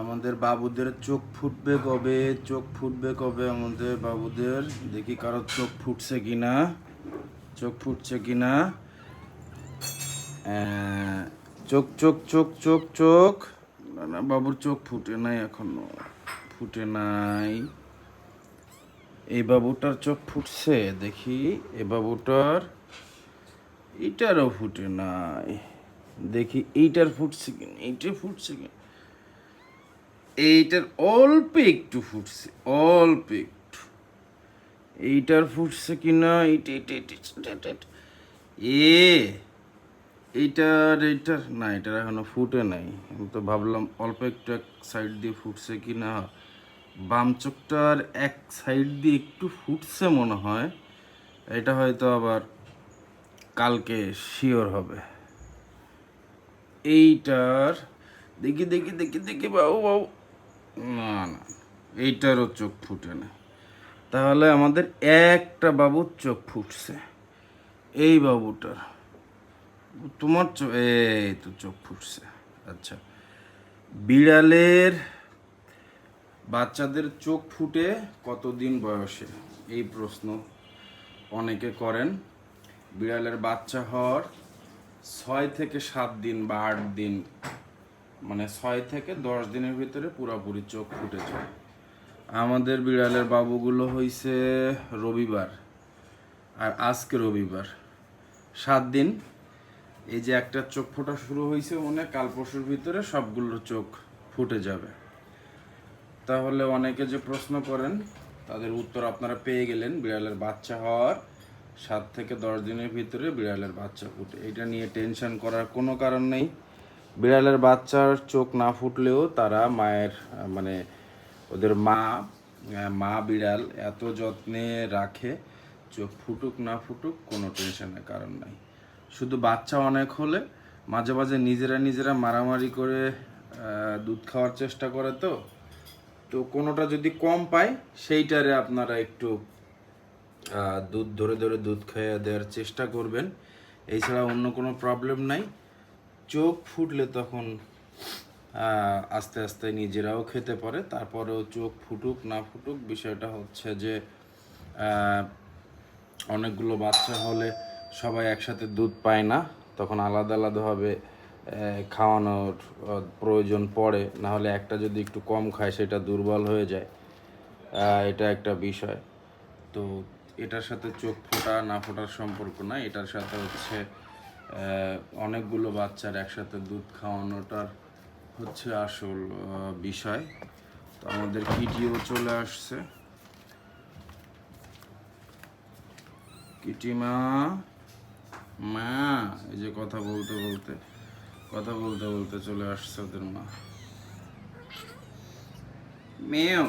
আমাদের বাবুদের চোখ ফুটবে কবে? চোখ ফুটবে কবে আমাদের বাবুদের? দেখি কারও চোখ ফুটছে কিনা। চোখ ফুটছে কিনা? চোখ চোখ চোখ চোখ চোখ। না না, বাবুর চোখ ফুটে নাই এখনও। ফুটে নাই। এই বাবুটার চোখ ফুটছে? দেখি, এ বাবুটার এইটারও ফুটে নাই। দেখি, এইটার ফুটছে কিনা? এইটা ফুটছে কিনা? এইটার অল্প একটু ফুটছে, অল্প একটু। এইটার ফুটছে কি না। এ, এইটার এইটার, না এটার এখনও ফুটে নাই। আমি তো ভাবলাম অল্প একটু এক সাইড দিয়ে ফুটছে কি না। বাম চোখটার এক সাইড দিয়ে একটু ফুটছে মনে হয়। এটা হয়তো আবার কালকে শিওর হবে। এইটার, দেখি দেখি দেখি দেখি, বাবু বাবু। না না, এইটারও চোখ ফুটে না। তাহলে আমাদের একটা বাবুর চোখ ফুটছে। এই বাবুটার। তোমার চোখ এই তো চোখ ফুটছে। আচ্ছা। বিড়ালের বাচ্চাদের চোখ ফুটে কতদিন বয়সে? এই প্রশ্ন অনেকে করেন। বিড়ালের বাচ্চা হওয়ার ছয় থেকে সাত দিন বা আট দিন মানে ছয় থেকে দশ দিনের ভিতরে পুরোপুরি চোখ ফুটে যায়। আমাদের বিড়ালের বাবুগুলো হইছে রবিবার আর আজকে রবিবার। সাত দিন। এই যে একটা চোখ ফোটা শুরু হয়েছে মনে, কাল পরশুর ভিতরে সবগুলোর চোখ ফুটে যাবে। তাহলে অনেকে যে প্রশ্ন করেন, তাদের উত্তর আপনারা পেয়ে গেলেন, বিড়ালের বাচ্চা হওয়ার সাত থেকে দশ দিনের ভিতরে বিড়ালের বাচ্চা ফুটে। এটা নিয়ে টেনশন করার কোনো কারণ নেই। বিড়ালের বাচ্চার চোখ না ফুটলেও তারা মায়ের মানে ওদের মা মা বিড়াল এত যত্নে রাখে, চোখ ফুটুক না ফুটুক কোনো টেনশনের কারণ নাই। শুধু বাচ্চা অনেক হলে মাঝে মাঝে নিজেরা নিজেরা মারামারি করে দুধ খাওয়ার চেষ্টা করে তো। তো কোনোটা যদি কম পায়, সেইটারে আপনারা একটু দুধ ধরে ধরে দুধ খাইয়ে দেওয়ার চেষ্টা করবেন। এছাড়া অন্য কোনো প্রবলেম নাই। চোখ ফুটলে তখন আস্তে আস্তে নিজেরাও খেতে পারে। তারপরেও চোখ ফুটুক না ফুটুক, বিষয়টা হচ্ছে যে অনেকগুলো বাচ্চা হলে সবাই একসাথে দুধ পায় না। তখন আলাদা আলাদাভাবে খাওয়ানোর প্রয়োজন পড়ে। নাহলে একটা যদি একটু কম খায়, সেটা দুর্বল হয়ে যায়। এটা একটা বিষয়। তো এটার সাথে চোখ ফোটা না ফোটার সম্পর্ক না, এটার সাথে হচ্ছে অনেকগুলো বাচ্চার একসাথে দুধ খাওয়ানোটার হচ্ছে আসল বিষয়। তো আমাদের কিটিও চলে আসছে। কিটিমা মা, এই যে কথা বলতে বলতে, কথা বলতে বলতে চলে আসছে ওদের মা। মেয়েও।